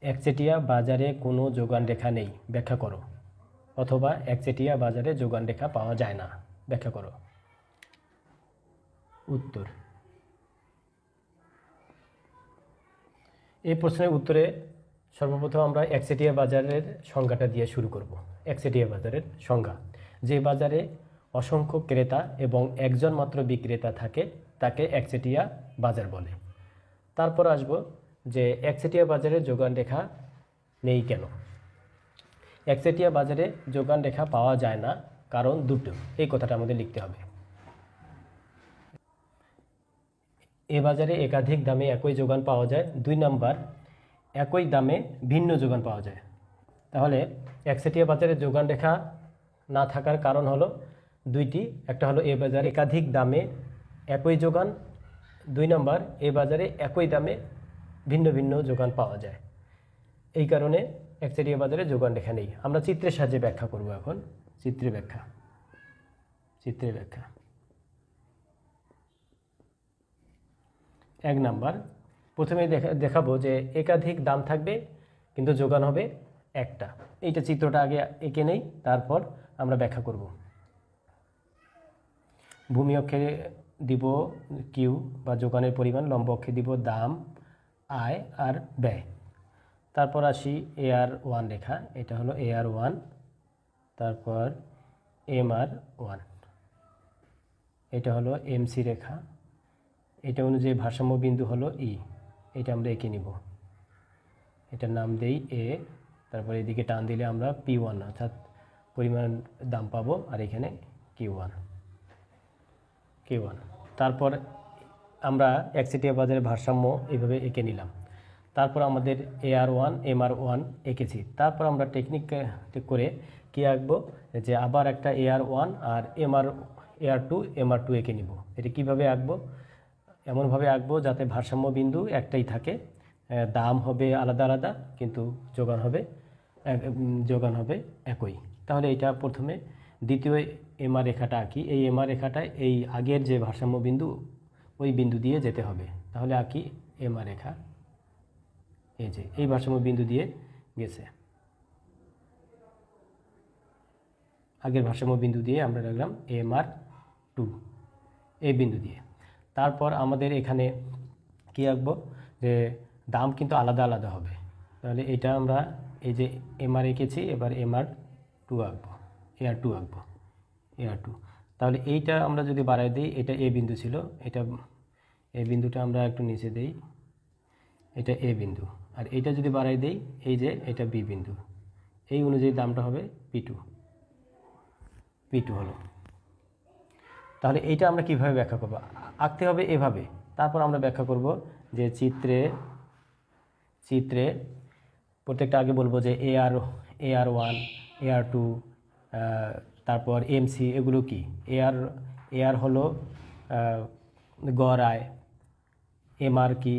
একচেটিয়া বাজারে কোনো যোগান রেখা নেই, ব্যাখ্যা করো। অথবা একচেটিয়া বাজারে যোগান রেখা পাওয়া যায় না, ব্যাখ্যা করো। উত্তর। এই প্রশ্নের উত্তরে সর্বপ্রথম আমরা একচেটিয়া বাজারের সংজ্ঞাটা দিয়ে শুরু করব। একচেটিয়া বাজারের সংজ্ঞা। যে বাজারে অসংখ্য ক্রেতা এবং একজন মাত্র বিক্রেতা থাকে, তাকে একচেটিয়া বাজার বলে। তারপর আসব যে একচেটিয়া বাজারে যোগান রেখা নেই কেন? একচেটিয়া বাজারে যোগান রেখা পাওয়া যায় না, কারণ দুটো। এই কথাটা আমাদের লিখতে হবে। এ বাজারে একাধিক দামে একই যোগান পাওয়া যায়। দুই নাম্বার, একই দামে ভিন্ন যোগান পাওয়া যায়। তাহলে একচেটিয়া বাজারে যোগান রেখা না থাকার কারণ হলো দুইটি। একটা হলো এ বাজারে একাধিক দামে একই যোগান। দুই নাম্বার, এ বাজারে একই দামে ভিন্ন ভিন্ন যোগান পাওয়া যায়। এই কারণে একচেটিয়া বাজারে যোগান রেখা নেই। আমরা চিত্রের সাহায্যে ব্যাখ্যা করব এখন। চিত্রে ব্যাখ্যা। চিত্রে ব্যাখ্যা। এক নাম্বার। প্রথমে দেখা দেখাবো যে একাধিক দাম থাকবে, কিন্তু যোগান হবে একটা। এইটা চিত্রটা আগে এঁকে নেই, তারপর আমরা ব্যাখ্যা করব। ভূমি অক্ষে দিব কিউ বা যোগানের পরিমাণ, লম্ব অক্ষে দিব দাম আয় আর ব্যয়। তারপর আসি এ আর ওয়ান রেখা, এটা হলো এ আর ওয়ান তারপর এম আর ওয়ান এটা হলো এম সি রেখা, এটা অনুযায়ী ভারসাম্য বিন্দু হলো ই এটা আমরা এঁকে নিব। এটার নাম দেই এ তারপর এদিকে টান দিলে আমরা পি ওয়ান অর্থাৎ পরিমাণ দাম পাবো, আর এখানে কিউ ওয়ান কিউ ওয়ান তারপর আমরা একচেটিয়া বাজারের ভারসাম্য এইভাবে এঁকে নিলাম। তারপর আমাদের A R one M R one এঁকেছি। তারপর আমরা টেকনিক করে কী আঁকবো? যে আবার একটা A R one R M R A R two M R two এঁকে নিব। এটা কীভাবে আঁকবো? এমনভাবে আঁকবো যাতে ভারসাম্য বিন্দু একটাই থাকে। দাম হবে আলাদা আলাদা, কিন্তু যোগান হবে যোগান হবে একই। তাহলে এটা প্রথমে দ্বিতীয় এমআর রেখাটা আঁকি। এই এমআর রেখাটায় এই আগের যে ভারসাম্য বিন্দু ওই বিন্দু দিয়ে যেতে হবে। তাহলে আঁকি এমআর রেখা। এই যে, এই ভারসাম্য বিন্দু দিয়ে গেছে। আগের ভারসাম্য বিন্দু দিয়ে আমরা রাখলাম এম আর টু, এই বিন্দু দিয়ে। তারপর আমাদের এখানে কি আঁকবো যে দাম কিন্তু আলাদা আলাদা হবে। তাহলে এটা আমরা এই যে এম আর এঁকেছি এবার এম আর টু আঁকবো, এ আর টু আঁকবো, এ আর টু। তাহলে এইটা আমরা যদি বাড়াই দিই, এটা এ বিন্দু ছিল, এটা এ বিন্দুটা আমরা একটু নিচে দেই, এটা এ বিন্দু। আর এইটা যদি বাড়াই দেই, এই যে এটা বি বিন্দু। এই অনুযায়ী দামটা হবে পি টু। পি টু হলো। তাহলে এইটা আমরা কীভাবে ব্যাখ্যা করব? আঁকতে হবে এভাবে। তারপর আমরা ব্যাখ্যা করব যে চিত্রে চিত্রে প্রত্যেকটা আগে বলব যে A R A R one A R two তারপর এমসি এগুলো কি? এ আর এ আর হলো গড় আয় এম আর কি?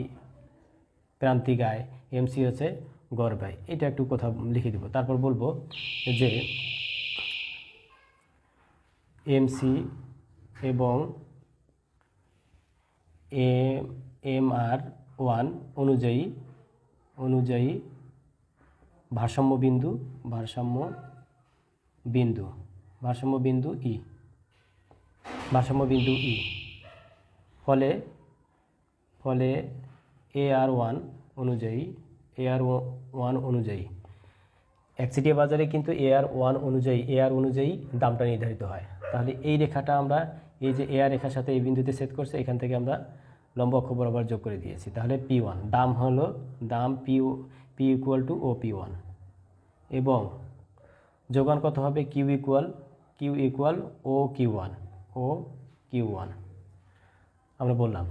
প্রান্তিক আয় এমসি হচ্ছে গড় ব্যয়। এটা একটু কথা লিখে দিব। তারপর বলব যে এমসি এবং এম আর ওয়ান অনুযায়ী অনুযায়ী ভারসাম্য বিন্দু ভারসাম্য বিন্দু। ভারসাম্য বিন্দু ই ভারসাম্য বিন্দু ই ফলে ফলে এ আর ওয়ান অনুযায়ী এ আর ওয়ান অনুযায়ী। একচেটিয়া বাজারে কিন্তু এ আর ওয়ান অনুযায়ী এ আর অনুযায়ী দামটা নির্ধারিত হয়। তাহলে এই রেখাটা আমরা, এই যে এ আর রেখার সাথে এই বিন্দুতে সেট করছে, এখান থেকে আমরা লম্ব অক্ষ বরাবর যোগ করে দিয়েছি। তাহলে পি ওয়ান দাম হলো, দাম P P equal to O P one এবং যোগান কত হবে? Q equal Q equal O Q one O Q one আমরা বললাম,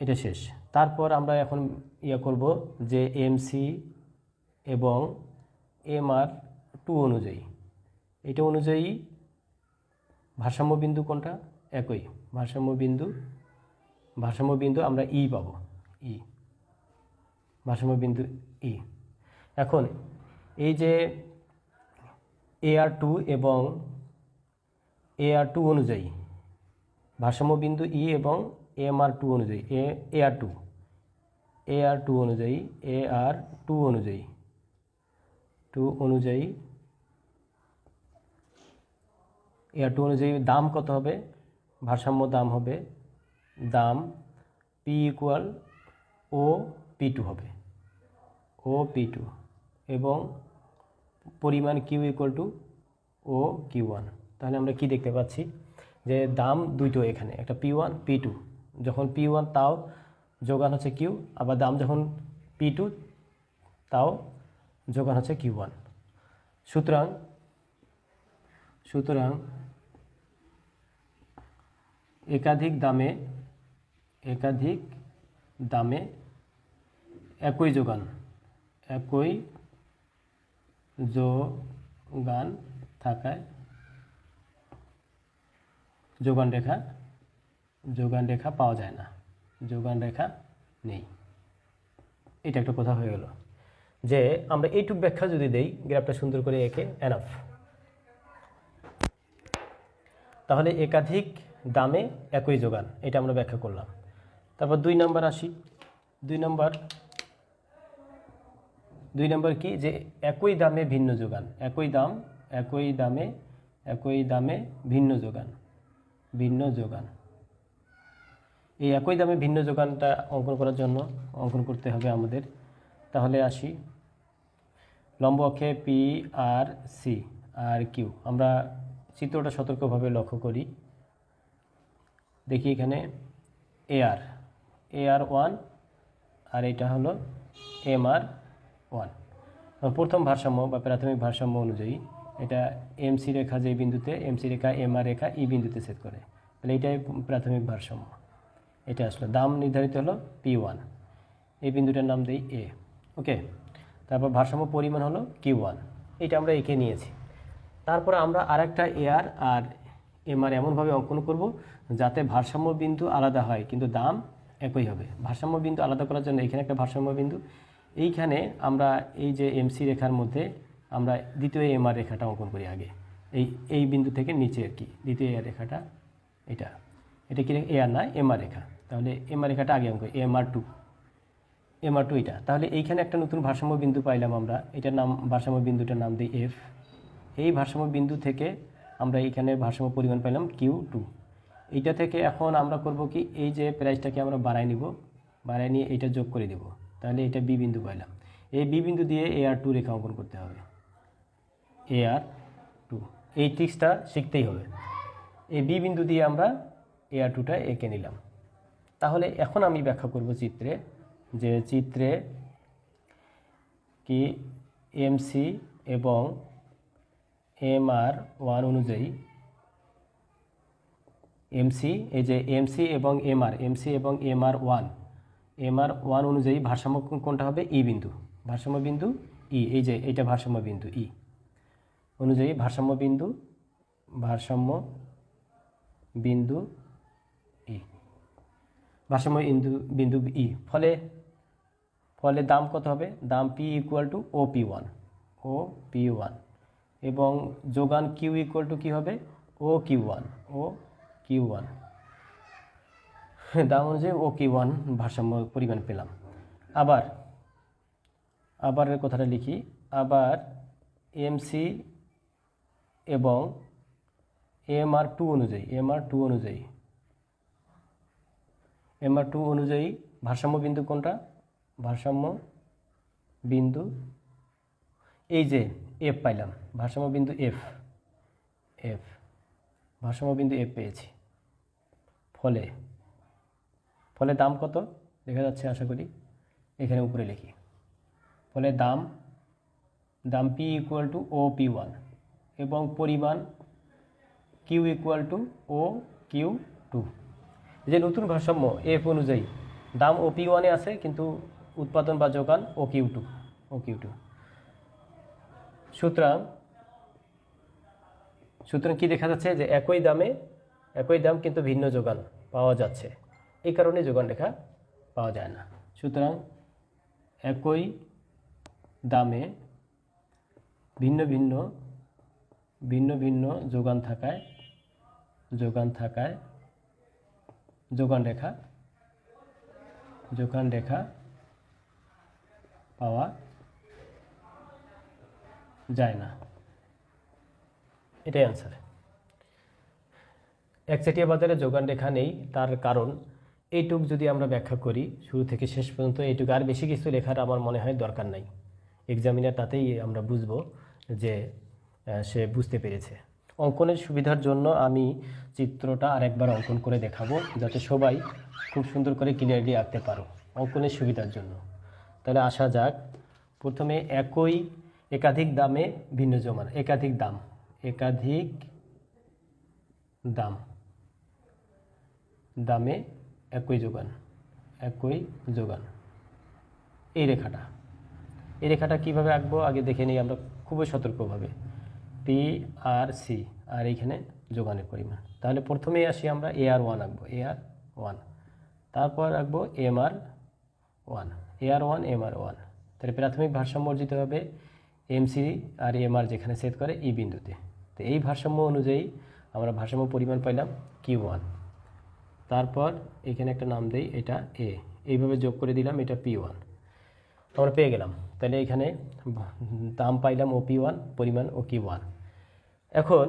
এটা শেষ। তারপর আমরা এখন ইয়ে করব যে এমসি এবং এম আর টু অনুযায়ী। এটা অনুযায়ী ভারসাম্য বিন্দু কোনটা? একই। ভারসাম্য বিন্দু ভারসাম্য বিন্দু আমরা ই পাবো ই ভারসাম্য বিন্দু ই এখন এই যে এ আর টু এবং এ আর টু অনুযায়ী। ভারসাম্য বিন্দু ই এবং এম আর টু অনুযায়ী। এ এ আর টু এ আর টু অনুযায়ী এ আর টু অনুযায়ী। টু অনুযায়ী। এ আর টু অনুযায়ী দাম কত হবে? ভারসাম্য দাম হবে, দাম P equal O P two হবে। ও পি টু এবং পরিমাণ Q equal to O Q one তাহলে আমরা কি দেখতে পাচ্ছি? যে দাম দুইটো এখানে, একটা পি ওয়ান পি টু যখন পি ওয়ান তাও যোগান হচ্ছে কিউ আবার দাম যখন পি টু তাও যোগান হচ্ছে কিউ ওয়ান সুতরাং সুতরাং একাধিক দামে একাধিক দামে একই যোগান, একই যোগান থাকায় যোগান রেখা যোগান রেখা পাওয়া যায় না। যোগান রেখা নেই। এটা একটা কথা হয়ে গেল। যে আমরা এইটুক ব্যাখ্যা যদি দেই, গ্রাফটা সুন্দর করে একে এনাফ তাহলে একাধিক দামে একই যোগান এটা আমরা ব্যাখ্যা করলাম। তারপর দুই নাম্বার আসি। দুই নাম্বার দুই নম্বর কি? যে একই দামে ভিন্ন যোগান। একই দাম, একই দামে একই দামে ভিন্ন যোগান। ভিন্ন যোগান। এই একই দামে ভিন্ন যোগানটা অঙ্কন করার জন্য অঙ্কন করতে হবে আমাদের। তাহলে আসি। লম্ব অক্ষে পি আর সি আর কিউ আমরা চিত্রটা সতর্কভাবে লক্ষ্য করি। দেখি এখানে এ আর এ আর ওয়ান আর এটা হলো এম আর ওয়ান প্রথম ভারসাম্য বা প্রাথমিক ভারসাম্য অনুযায়ী এটা এমসি রেখা যে বিন্দুতে এমসি রেখা এম আর রেখা ই বিন্দুতে সেট করে। তাহলে এটাই প্রাথমিক ভারসাম্য। এটা আসলো। দাম নির্ধারিত হলো পি ওয়ান এই বিন্দুটার নাম দেই এ ওকে তারপর ভারসাম্য পরিমাণ হলো কিউ ওয়ান এটা আমরা এঁকে নিয়েছি। তারপর আমরা আরেকটা এআর আর এমআর এমনভাবে অঙ্কন করব যাতে ভারসাম্য বিন্দু আলাদা হয়, কিন্তু দাম একই হবে। ভারসাম্য বিন্দু আলাদা করার জন্য এখানে একটা ভারসাম্য বিন্দু এইখানে আমরা এই যে এমসি রেখার মধ্যে আমরা দ্বিতীয় এমআর রেখাটা অঙ্কন করি আগে। এই এই বিন্দু থেকে নিচে আর কি, দ্বিতীয় এআর রেখাটা এটা। এটা কি এআর না এমআর রেখা। তাহলে এমআর রেখাটা আগে অঙ্ক এমআর টু এমআর টু এটা। তাহলে এইখানে একটা নতুন ভারসাম্য বিন্দু পাইলাম আমরা। এটার নাম, ভারসাম্য বিন্দুটার নাম দিই এফ এই ভারসাম্য বিন্দু থেকে আমরা এইখানে ভারসাম্য পরিমাণ পাইলাম কিউ টু এইটা থেকে এখন আমরা করব কি, এই যে প্রাইসটাকে আমরা বাড়াই নিব বাড়াই নিয়ে এটা যোগ করে দেব। তাহলে এটা বি বিন্দু পাইলাম। এই বি বিন্দু দিয়ে এ আর টু রেখা অঙ্কন করতে হবে। এ আর টু এই ট্রিক্সটা শিখতেই হবে। এই বি বিন্দু দিয়ে আমরা এ আর টুটা এঁকে নিলাম। তাহলে এখন আমি ব্যাখ্যা করব চিত্রে, যে চিত্রে কি এমসি এবং এম আর ওয়ান অনুযায়ী এমসি এই যে এমসি এবং এম আর এমসি এবং M R one M R one অনুযায়ী ভারসাম্য কোন- কোনটা হবে? ই বিন্দু। ভারসাম্য বিন্দু ই এই যে এইটা ভারসাম্য বিন্দু ই অনুযায়ী ভারসাম্য বিন্দু ভারসাম্য বিন্দু ই ভারসাম্য বিন্দু বিন্দু ই ফলে ফলে দাম কত হবে? দাম P equal to O P one O P one এবং যোগান কিউ ইকুয়াল টু কী হবে? O Q one O Q one দাম অনুযায়ী ও কিউ ওয়ান ভারসাম্য পরিমাণ পেলাম। আবার আবার কথাটা লিখি। আবার এমসি এবং এম আর টু অনুযায়ী এম আর টু অনুযায়ী। এম আর টু অনুযায়ী ভারসাম্য বিন্দু কোনটা? ভারসাম্য বিন্দু এই যে এফ পাইলাম, ভারসাম্য বিন্দু এফ এফ ভারসাম্য বিন্দু এফ পেয়েছি। ফলে ফলে দাম কত? দেখা যাচ্ছে, আশা করি এখানে উপরে লিখি। ফলে দাম দাম P equal to O P one এবং পরিমাণ Q equal to O Q two যে নতুন ভারসাম্য এফ অনুযায়ী দাম ও পি ওয়ানে আছে, কিন্তু উৎপাদন বা যোগান O Q two O Q two সুতরাং সুতরাং কি দেখা যাচ্ছে যে একই দামে, একই দাম কিন্তু ভিন্ন যোগান পাওয়া যাচ্ছে। এই কারণে যোগান রেখা পাওয়া যায় না। সুতরাং একই দামে ভিন্ন ভিন্ন ভিন্ন ভিন্ন যোগান থাকায় যোগান থাকায় যোগান রেখা যোগান রেখা পাওয়া যায় না। এটাই অ্যান্সার একচেটিয়া বাজারে যোগান রেখা নেই, তার কারণ এইটুক যদি আমরা ব্যাখ্যা করি, শুরু থেকে শেষ পর্যন্ত এইটুকু আর বেশি কিছু লেখার আমার মনে হয় দরকার নাই। এক্সামিনার তাতেই আমরা বুঝব যে সে বুঝতে পেরেছে। অঙ্কনের সুবিধার জন্য আমি চিত্রটা আরেকবার অঙ্কন করে দেখাবো, যাতে সবাই খুব সুন্দর করে ক্লিয়ারলি আঁকতে পারো অঙ্কনের সুবিধার জন্য। তাহলে আসা যাক। প্রথমে একই একাধিক দামে ভিন্ন জমান একাধিক দাম একাধিক দাম, দামে একই যোগান একই যোগান। এই রেখাটা এই রেখাটা কীভাবে আঁকবো আগে দেখে নিই, আমরা খুবই সতর্কভাবে। পি আর সি আর এইখানে যোগানের পরিমাণ। তাহলে প্রথমেই আসি আমরা এ আর ওয়ান আঁকবো এ আর ওয়ান তারপর আঁকবো M R one A R one M R one তাহলে প্রাথমিক ভারসাম্য অর্জিত হবে এম সি আর এম আর যেখানে সেট করে ই বিন্দুতে। তো এই ভারসাম্য অনুযায়ী আমরা ভারসাম্য পরিমাণ পাইলাম কিউ ওয়ান তারপর এখানে একটা নাম দেই, এটা এ এইভাবে যোগ করে দিলাম, এটা পি ওয়ান আমরা পেয়ে গেলাম। তাহলে এখানে দাম পাইলাম ও পি ওয়ান পরিমাণ ও কি ওয়ান এখন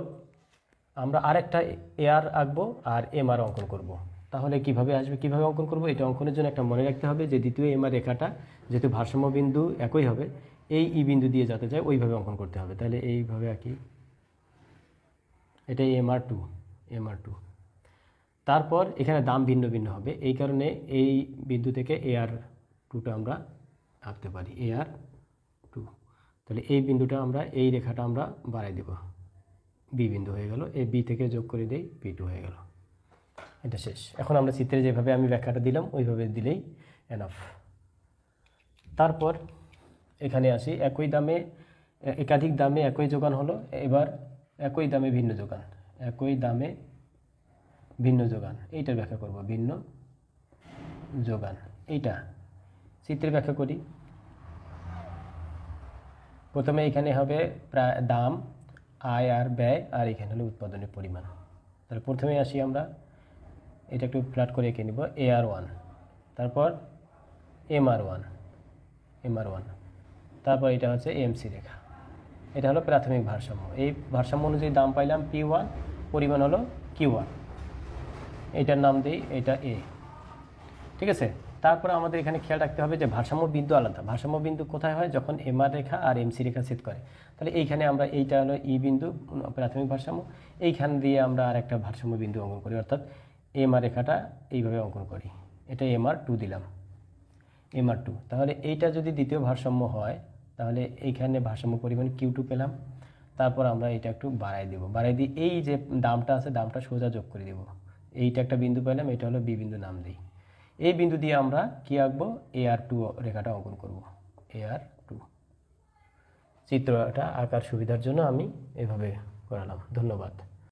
আমরা আরেকটা এআর আঁকবো আর এম আর অঙ্কন করব। তাহলে কীভাবে আসবে, কীভাবে অঙ্কন করব, এটা অঙ্কনের জন্য একটা মনে রাখতে হবে যে দ্বিতীয় এমআর রেখাটা যেহেতু ভারসাম্য বিন্দু একই হবে, এই ই বিন্দু দিয়ে যাতে যায়, ওইভাবে অঙ্কন করতে হবে। তাহলে এইভাবে আঁকি। এটা MR two M R two তারপর এখানে দাম ভিন্ন ভিন্ন হবে। এই কারণে এই বিন্দু থেকে এআর টুটা আমরা আঁকতে পারি। এআর টু তাহলে এই বিন্দুটা আমরা, এই রেখাটা আমরা বাড়াই দেব। বি বিন্দু হয়ে গেল। এই বি থেকে যোগ করে দেই পি টু হয়ে গেল। এটা শেষ। এখন আমরা চিত্রে যেভাবে আমি ব্যাখ্যাটা দিলাম, ওইভাবে দিলেই এনাফ তারপর এখানে আসি। একই দামে একাধিক দামে একই যোগান হলো। এবার একই দামে ভিন্ন যোগান। একই দামে ভিন্ন যোগান। এইটার ব্যাখ্যা করব, ভিন্ন যোগান। এইটা চিত্রে ব্যাখ্যা করি। প্রথমে এখানে হবে প্রায় দাম, আয় আর ব্যয়, আর এখানে হলো উৎপাদনের পরিমাণ। তাহলে প্রথমে আসি আমরা। এটা একটু ফ্ল্যাট করে এঁকে নিব এ আর ওয়ান তারপর M R one M R one তারপর এটা হচ্ছে এমসি রেখা। এটা হলো প্রাথমিক ভারসাম্য। এই ভারসাম্য অনুযায়ী দাম পাইলাম পি ওয়ান পরিমাণ হলো কিউ ওয়ান এটার নাম দিই, এটা এ ঠিক আছে? তারপর আমাদের এখানে খেয়াল রাখতে হবে যে ভারসাম্য বিন্দু আলাদা। ভারসাম্য বিন্দু কোথায় হয়? যখন এমআর রেখা আর এমসি রেখা ছেদ করে। তাহলে এইখানে আমরা এইটা হলো ই বিন্দু প্রাথমিক ভারসাম্য। এইখান দিয়ে আমরা আর একটা ভারসাম্য বিন্দু অঙ্কন করি, অর্থাৎ এমআর রেখাটা এইভাবে অঙ্কন করি। এটা এমআর টু দিলাম। এমআর টু তাহলে এইটা যদি দ্বিতীয় ভারসাম্য হয়, তাহলে এইখানে ভারসাম্য পরিমাণ কিউ টু পেলাম। তারপর আমরা এটা একটু বাড়াই দেব। বাড়াই দিয়ে এই যে দামটা আছে, দামটা সোজা যোগ করে দেব। এইটা একটা বিন্দু পেলাম, এটা হলো বি বিন্দু নাম দিই। এই বিন্দু দিয়ে আমরা কি আঁকবো? এ আর টু রেখাটা অঙ্কন করব। এ আর টু চিত্রটা আঁকার সুবিধার জন্য আমি এভাবে করালাম। ধন্যবাদ।